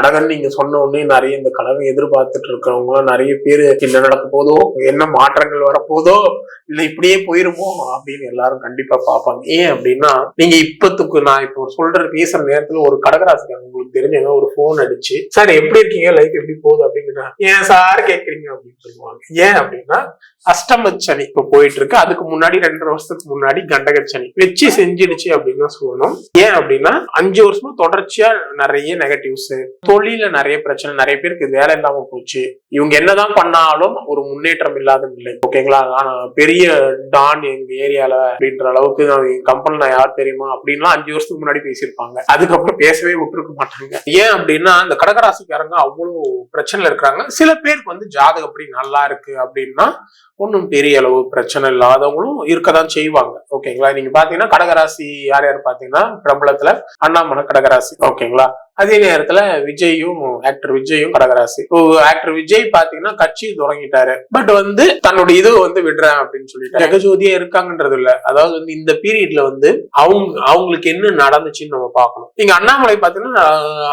கடகன் நீங்க சொன்ன உடனே நிறைய இந்த கடகம் எதிர்பார்த்துட்டு இருக்கிறவங்க எல்லாம் நிறைய பேர் என்ன நடக்க போதோ என்ன மாற்றங்கள் வரப்போதோ இல்ல இப்படியே போயிருமோ அப்படின்னு எல்லாரும் கண்டிப்பா பார்ப்பாங்க. ஏன் அப்படின்னா நீங்க இப்பத்துக்கு நான் இப்போ சொல்ற பேசுற நேரத்துல ஒரு கடகராசிக்காரங்க உங்களுக்கு தெரிஞ்சவங்க ஒரு போன் அடிச்சு சார் எப்படி இருக்கீங்க? லைஃப் எப்படி போகுது? அப்படிங்கிறா ஏன் சார் கேக்குறீங்க? அப்படின்னு சொல்லுவாங்க. ஏன் அப்படின்னா அஷ்டம சனி இப்ப போயிட்டு இருக்கு அதுக்கு முன்னாடி ரெண்டரை வருஷத்துக்கு முன்னாடி கண்டக சனி வச்சு செஞ்சிடுச்சு அப்படின்னு சொல்லணும். ஏன் அப்படின்னா அஞ்சு வருஷமா தொடர்ச்சியா நிறைய நெகட்டிவ்ஸ் தொழில நிறைய பிரச்சனை நிறைய பேருக்கு வேலை இல்லாம போச்சு. இவங்க என்னதான் பண்ணாலும் ஒரு முன்னேற்றம் இல்லாத நிலை ஓகேங்களா ஆனா பெரிய டான் எங்க ஏரியால அப்படின்ற அளவுக்கு என் கம்பெனி நான் யார் தெரியுமா? அப்படின்லாம் அஞ்சு வருஷத்துக்கு முன்னாடி பேசியிருப்பாங்க. அதுக்கப்புறம் பேசவே விட்டுருக்க மாட்டாங்க. ஏன் அப்படின்னா இந்த கடகராசிக்காரங்க அவ்வளவு பிரச்சனைல இருக்கிறாங்க. சில பேருக்கு வந்து ஜாதகம் அப்படி நல்லா இருக்கு அப்படின்னா ஒன்றும் பெரிய அளவு பிரச்சனை இல்லாதவங்களும் இருக்கதான் செய்வாங்க. ஓகேங்களா நீங்க பாத்தீங்கன்னா கடகராசி யார் யார் பாத்தீங்கன்னா பிரபலத்துல அண்ணாமலை கடகராசி. ஓகேங்களா அதே நேரத்துல விஜயும் ஆக்டர் விஜயும் கடகராசி. ஆக்டர் விஜய் பாத்தீங்கன்னா கட்சி தொடங்கிட்டாரு. பட் வந்து தன்னோட இது வந்து விடுறேன் அப்படின்னு சொல்லிட்டு ஜெகஜோதியா இருக்காங்கன்றது இல்ல. அதாவது வந்து இந்த பீரியட்ல வந்து அவங்க அவங்களுக்கு என்ன நடந்துச்சுன்னு நம்ம பார்க்கணும். நீங்க அண்ணாமலை பாத்தீங்கன்னா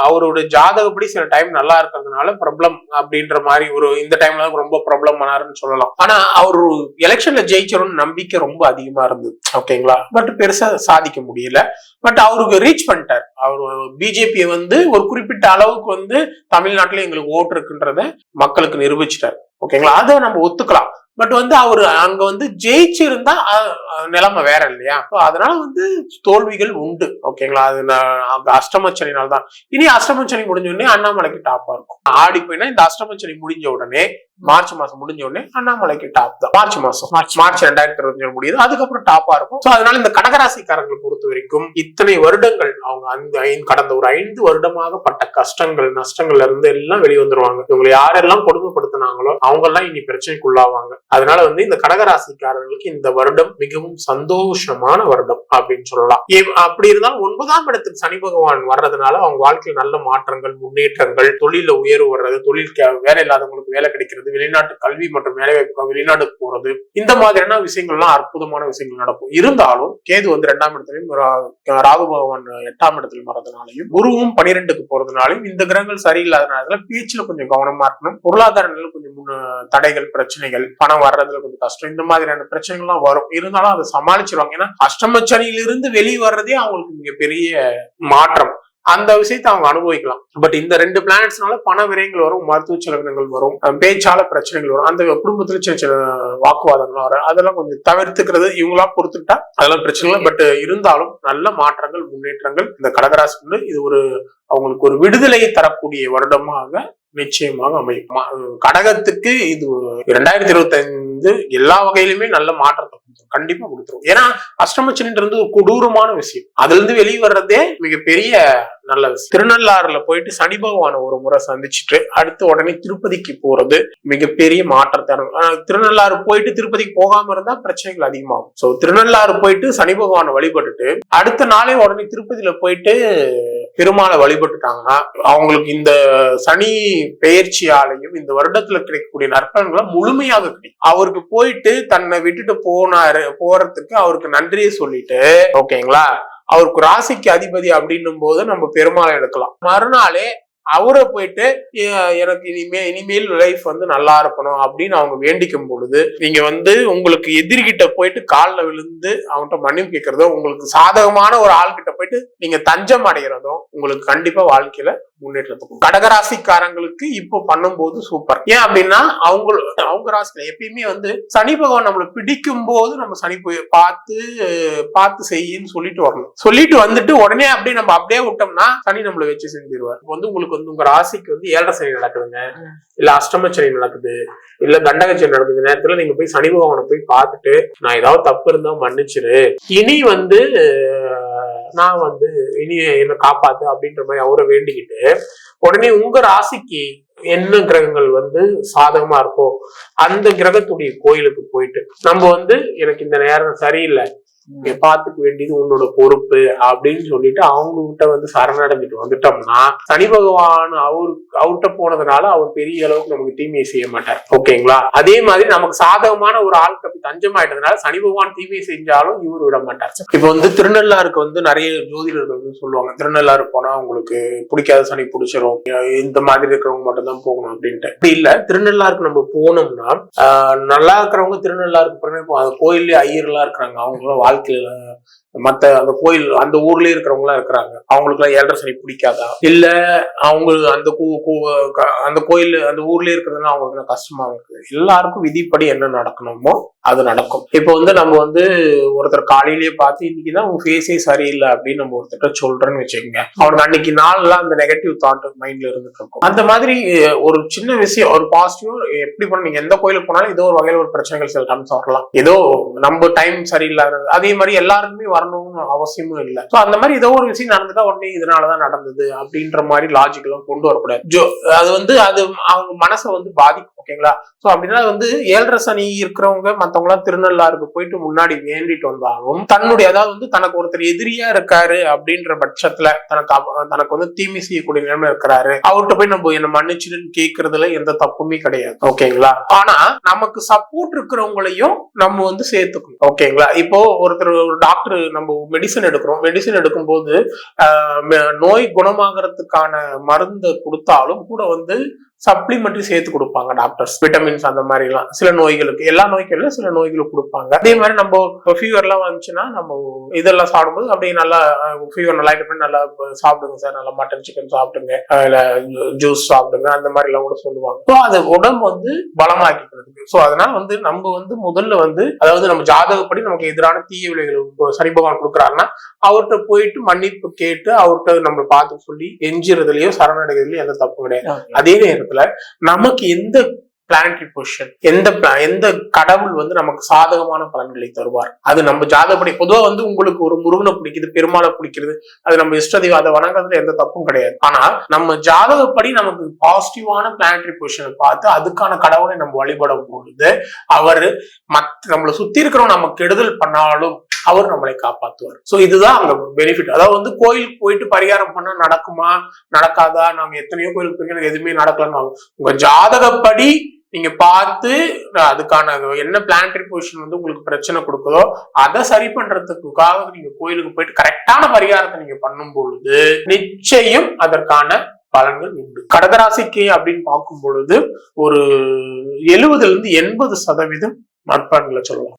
அவரோட ஜாதகப்படி சில டைம் நல்லா இருக்கிறதுனால ப்ராப்ளம் அப்படின்ற மாதிரி ஒரு இந்த டைம்ல ரொம்ப ப்ராப்ளம் ஆனாருன்னு சொல்லலாம். ஆனா அவர் எலெக்ஷன்ல ஜெயிச்சிரும்னு நம்பிக்கை ரொம்ப அதிகமா இருந்தது. ஓகேங்களா பட் பெருசா சாதிக்க முடியல. பட் அவருக்கு ரீச் பண்ணிட்டார். அவர் பிஜேபியை வந்து ஒரு குறிப்பிட்ட அளவுக்கு வந்து தமிழ்நாட்டுல எங்களுக்கு ஓட்டு இருக்குன்றத மக்களுக்கு நிரூபிச்சிட்டார். ஓகேங்களா? அதை நம்ம ஒத்துக்கலாம். பட் வந்து அவர் அங்க வந்து ஜெயிச்சிருந்தா நிலைமை வேற இல்லையா? So, அதனால வந்து தோல்விகள் உண்டு. ஓகேங்களா? அது அந்த அஷ்டமச்சனினால தான். இனி அஷ்டமச்சனி முடிஞ்ச உடனே அண்ணாமலைக்கு டாப்பா இருக்கும். ஆடி போயினா இந்த அஷ்டமச்சனி முடிஞ்ச உடனே மார்ச் மாசம் முடிஞ்ச உடனே அண்ணாமலைக்கு டாப் தான். மார்ச் மாசம். மார்ச். மார்ச் ரெண்டாயிரத்தி இருபத்தி ஏழு முடியுது. அதுக்கப்புறம் டாப்பா இருக்கும். சோ அதனால இந்த கடகராசிக்காரங்களை பொறுத்த வரைக்கும் இத்தனை வருடங்கள் அவங்க அந்த ஐந்து- கடந்த ஒரு ஐந்து வருடமாக பட்ட கஷ்டங்கள் நஷ்டங்கள்ல இருந்து எல்லாம் வெளியே வந்துருவாங்க இவங்களை யாரெல்லாம் கொடுமைப்படுத்தினாங்களோ அவங்க எல்லாம் இனி பிரச்சனைக்குள்ளாவாங்க. அதனால வந்து இந்த கடகராசிக்காரர்களுக்கு இந்த வருடம் மிகவும் சந்தோஷமான வருடம் அப்படின்னு சொல்லலாம். ஏ- அப்படி இருந்தாலும் ஒன்பதாம் இடத்துக்கு சனி பகவான் வர்றதுனால அவங்க வாழ்க்கையில் நல்ல மாற்றங்கள் முன்னேற்றங்கள் தொழில உயர்வு வர்றது தொழில் கே- வேலை இல்லாதவங்களுக்கு வேலை கிடைக்கிறது வெளிநாட்டு கல்வி மற்றும் வேலை வாய்ப்பு வெளிநாட்டுக்கு போறது இந்த மாதிரியான விஷயங்கள்லாம் அற்புதமான விஷயங்கள் நடக்கும். இருந்தாலும் கேது வந்து ரெண்டாம் இடத்துலயும் ராகு பகவான் எட்டாம் இடத்துல வர்றதுனாலையும் குருவும் பனிரெண்டுக்கு போறதுனாலையும் இந்த கிரகங்கள் சரியில்லாதனால பேச்சுல கொஞ்சம் கவனமா இருக்கணும். பொருளாதார நிலையில் கொஞ்சம் தடைகள் பிரச்சனைகள் பணம் வர்றதுல கொஞ்சம் கஷ்டம். இந்த மாதிரியான பிரச்சனைகள்லாம் வரும். இருந்தாலும் அதை சமாளிச்சிருவாங்க. ஏன்னா அஷ்டமச்சனியிலிருந்து வெளியே வர்றதே அவங்களுக்கு மிகப்பெரிய மாற்றம். அந்த விஷயத்தை அவங்க அனுபவிக்கலாம். பட் இந்த ரெண்டு பிளானட்ஸ்னால பண விரயங்கள் வரும் மருத்துவ செலவினங்கள் வரும் பேச்சால பிரச்சனைகள் வரும். அந்த குடும்பத்துல சின்ன சின்ன வாக்குவாதங்கள் வரும். அதெல்லாம் கொஞ்சம் தவிர்த்துக்கிறது இவங்களா பொறுத்துக்கிட்டா அதெல்லாம் பிரச்சனை இல்லை. பட் இருந்தாலும் நல்ல மாற்றங்கள் முன்னேற்றங்கள் இந்த கடகராசிக்கு இது ஒரு அவங்களுக்கு ஒரு விடுதலையை தரக்கூடிய வருடமாக நிச்சயமாக அமையும். கடகத்துக்கு இது இரண்டாயிரத்தி இருபத்தி ஐந்து எல்லா வகையிலுமே நல்ல மாற்றத்தை கொடுத்துரும். கண்டிப்பா கொடுத்துரும். ஏன்னா அஷ்டமச்சனின்றது ஒரு கொடூரமான விஷயம். அதுல இருந்து வெளியே வர்றதே மிகப்பெரிய நல்ல விஷயம். திருநள்ளாறுல போயிட்டு சனி பகவானை ஒரு முறை சந்திச்சுட்டு அடுத்து உடனே திருப்பதிக்கு போறது மிகப்பெரிய மாற்றத்தை திருநள்ளாறு போயிட்டு திருப்பதிக்கு போகாம இருந்தா பிரச்சனைகள் அதிகமாகும். சோ திருநள்ளாறு போயிட்டு சனி பகவானை வழிபட்டுட்டு அடுத்த நாளே உடனே திருப்பதியில போயிட்டு பெருமாளை வழிபட்டுட்டாங்கன்னா அவங்களுக்கு இந்த சனி பெயர்ச்சியாலையும் இந்த வருடத்துல கிடைக்கக்கூடிய நற்பலன்களை முழுமையாக கிடைக்கும். அவருக்கு போயிட்டு தன்னை விட்டுட்டு போனாரு போறதுக்கு அவருக்கு நன்றியை சொல்லிட்டு ஓகேங்களா? அவருக்கு ராசிக்கு அதிபதி அப்படின்னும் போது நம்ம பெருமாளை எடுக்கலாம். மறுநாளே அவரை போயிட்டு எனக்கு இனிமே இனிமேல் லைஃப் வந்து நல்லா இருக்கணும் அப்படின்னு அவங்க வேண்டிக்கும் பொழுது நீங்க வந்து உங்களுக்கு எதிர்கிட்ட போயிட்டு காலில் விழுந்து அவன்கிட்ட மன்னிப்பு கேட்கறதோ உங்களுக்கு சாதகமான ஒரு ஆள்கிட்ட போயிட்டு நீங்க தஞ்சம் அடைகிறதும் உங்களுக்கு கண்டிப்பா வாழ்க்கையில முன்னேற்றத்துக்கும் கடகராசிக்காரங்களுக்கு இப்போ பண்ணும்போது சூப்பர் ஏன் அப்படின்னா அவங்க அவங்க ராசியில எப்பயுமே வந்து சனி பகவான் நம்மளை பிடிக்கும் போது நம்ம சனி போய் பார்த்து பார்த்து செய்யின்னு சொல்லிட்டு வரணும். சொல்லிட்டு வந்துட்டு உடனே அப்படியே நம்ம அப்படியே விட்டோம்னா சனி நம்மளை வச்சு செஞ்சிருவார். வந்து உங்களுக்கு வந்து உங்க ராசிக்கு வந்து ஏழரை சனி நடக்குதுங்க. இல்ல அஷ்டம சனி நடக்குது. இல்ல கண்டக சனி நடக்குது. நேரத்துல நீங்க போய் சனி பகவானை போய் பார்த்துட்டு நான் ஏதாவது தப்பு இருந்தா மன்னிச்சிரு. இனி வந்து நான் வந்து இனி என்ன காப்பாத்து அப்படின்ற மாதிரி அவரை வேண்டிக்கிட்டு உடனே உங்க ராசிக்கு என்ன கிரகங்கள் வந்து சாதகமா இருக்கோ அந்த கிரகத்துடைய கோயிலுக்கு போயிட்டு நம்ம வந்து எனக்கு இந்த நேரம் சரியில்லை. நீங்க பாத்துக்க வேண்டியது உன்னோட பொறுப்பு அப்படின்னு சொல்லிட்டு அவங்க கிட்ட வந்து சரணடைஞ்சிட்டு வந்துட்டோம்னா சனி பகவான் அவரு அவர்கிட்ட போனதுனால அவர் பெரிய அளவுக்கு நமக்கு தீமையை செய்ய மாட்டார். ஓகேங்களா? அதே மாதிரி நமக்கு சாதகமான ஒரு ஆள் தப்பி தஞ்சமாயிட்டதுனால சனி பகவான் தீமையை செஞ்சாலும் இவர் விட மாட்டார். இப்ப வந்து திருநள்ளாருக்கு வந்து நிறைய ஜோதிடர்கள் வந்து சொல்லுவாங்க திருநள்ளாறு போனா உங்களுக்கு பிடிக்காத சனி பிடிச்சிரும். இந்த மாதிரி இருக்கிறவங்க மட்டும் தான் போகணும் அப்படின்ட்டு. அப்படி இல்ல. திருநள்ளாருக்கு நம்ம போனோம்னா நல்லா இருக்கிறவங்க திருநள்ளாருக்கு போனோம்னா அந்த கோயில்லே ஐயர்லாம் இருக்கிறாங்க. அவங்களும் வாழ்க்கையில மத்த அந்த கோயில் அந்த ஊர்லயே இருக்கிறவங்களாம் இருக்கிறாங்க. அவங்களுக்குலாம் ஏழரை சனி பிடிக்காதா? இல்ல அவங்க அந்த கூ- அந்த கோயில் அந்த ஊர்லயே இருக்கிறதுனால அவங்களுக்கு கஷ்டமா இருக்கு? எல்லாருக்கும் விதிப்படி என்ன நடக்கணுமோ அது நடக்கும். இப்போ வந்து நம்ம வந்து ஒருத்தர் காலையிலேயே பார்த்து இன்னைக்கு தான் உங்க ஃபேஸே சரியில்லை அப்படின்னு நம்ம ஒருத்தர் சொல்றேன்னு வச்சுக்கோங்க. அவனுக்கு அன்னைக்கு நாள்லாம் அந்த நெகட்டிவ் தாட் மைண்ட்ல இருந்துட்டு இருக்கும். அந்த மாதிரி ஒரு சின்ன விஷயம் ஒரு பாசிட்டிவ் எப்படி பண்ண நீங்க எந்த கோயிலுக்கு போனாலும் ஏதோ ஒரு வகையில ஒரு பிரச்சனைகள் சில டைம்ஸ் வரலாம். ஏதோ நம்ம டைம் சரியில்லாத அது அதே மாதிரி எல்லாருக்குமே வரணும்னு அவசியமும் இல்லை. ஸோ அந்த மாதிரி ஏதோ ஒரு விஷயம் நடந்துட்டா உடனே இதனாலதான் நடந்தது அப்படின்ற மாதிரி லாஜிக் எல்லாம் கொண்டு வரக்கூடாது. ஜோ அது வந்து அது அவங்க மனசை வந்து பாதிக்கும் ஓகேங்களா ஸோ அப்படின்னா வந்து ஏழரை சனி இருக்கிறவங்க மற்றவங்களாம் திருநள்ளாருக்கு போயிட்டு முன்னாடி வேண்டிட்டு வந்தாலும் தன்னுடைய அதாவது வந்து தனக்கு ஒருத்தர் எதிரியா இருக்காரு அப்படின்ற பட்சத்துல தனக்கு அவ- தனக்கு வந்து தீமை செய்யக்கூடிய நிலைமை இருக்கிறாரு. அவர்கிட்ட போய் நம்ம என்ன மன்னிச்சுன்னு கேட்கறதுல எந்த தப்புமே கிடையாது ஓகேங்களா ஆனா நமக்கு சப்போர்ட் இருக்கிறவங்களையும் நம்ம வந்து சேர்த்துக்கணும் ஓகேங்களா இப்போ ஒரு ஒருத்தர் ஒரு டாக்டர் நம்ம மெடிசன் எடுக்கிறோம். மெடிசன் எடுக்கும்போது நோய் குணமாகறதுக்கான மருந்தை கொடுத்தாலும் கூட வந்து சப்ளிமெண்ட்ரி சேர்த்து கொடுப்பாங்க டாக்டர்ஸ் விட்டமின்ஸ் அந்த மாதிரி எல்லாம் சில நோய்களுக்கு. எல்லா நோய்க்கும் இல்ல சில நோய்களுக்கு கொடுப்பாங்க. அதே மாதிரி நம்ம ஃபீவர் எல்லாம் வந்துச்சுன்னா நம்ம இதெல்லாம் சாப்பிடும்போது அப்படியே நல்லா ஃபீவர் நல்லா பண்ணி நல்லா சாப்பிடுங்க சார் நல்லா மட்டன் சிக்கன் சாப்பிடுங்க. இல்ல ஜூஸ் சாப்பிடுங்க. அந்த மாதிரி எல்லாம் கூட சொல்லுவாங்க. ஸோ அது உடம்பு வந்து பலமாக்கிக்கிறதுக்கு. ஸோ அதனால வந்து நம்ம வந்து முதல்ல வந்து அதாவது நம்ம ஜாதகப்படி நமக்கு எதிரான தீய விளைவுகள் சனி பகவான் கொடுக்குறாருன்னா அவர்கிட்ட போயிட்டு மன்னிப்பு கேட்டு அவர்கிட்ட நம்ம பார்த்து சொல்லி எஞ்சுறதுலயோ சரணடைகிறதுலயோ எந்த தப்பும் கிடையாது. அதே இடத்துல நமக்கு எந்த பிளானட்டரி பொசிஷன் எந்த எந்த கடவுள் வந்து நமக்கு சாதகமான பலன்களை தருவார்? அது நம்ம ஜாதகப்படி பொதுவாக வந்து உங்களுக்கு ஒரு முருகனை பிடிக்குது பெருமாளை பிடிக்கிறது அது நம்ம இஷ்டதெய்வம் அதை வணங்குறதுல எந்த தப்பும் கிடையாது. ஆனா நம்ம ஜாதகப்படி நமக்கு பாசிட்டிவான பிளானட்டரி பொசிஷனை பார்த்து அதுக்கான கடவுளை நம்ம வழிபடும் பொழுது அவர் மத் நம்மளை சுத்தி இருக்கிறவங்க நம்ம கெடுதல் பண்ணாலும் அவர் நம்மளை காப்பாற்றுவார் ஸோ இதுதான் அங்க பெனிஃபிட் அதாவது வந்து கோயிலுக்கு போயிட்டு பரிகாரம் பண்ணா நடக்குமா நடக்காதா நாங்க எத்தனையோ கோயிலுக்கு போயிருக்கோம் எதுவுமே நடக்கலன்னு உங்க ஜாதகப்படி நீங்க பார்த்து அதுக்கான என்ன பிளானட்டரி பொசிஷன் வந்து உங்களுக்கு பிரச்சனை கொடுக்குதோ அதை சரி பண்றதுக்காக நீங்க கோயிலுக்கு போயிட்டு கரெக்டான பரிகாரத்தை நீங்க பண்ணும் பொழுது நிச்சயம் அதற்கான பலன்கள் உண்டு. கடகராசிக்கு அப்படின்னு பார்க்கும் பொழுது ஒரு எழுபதுல இருந்து எண்பது சதவீதம் நற்பலன்களை சொல்லலாம்.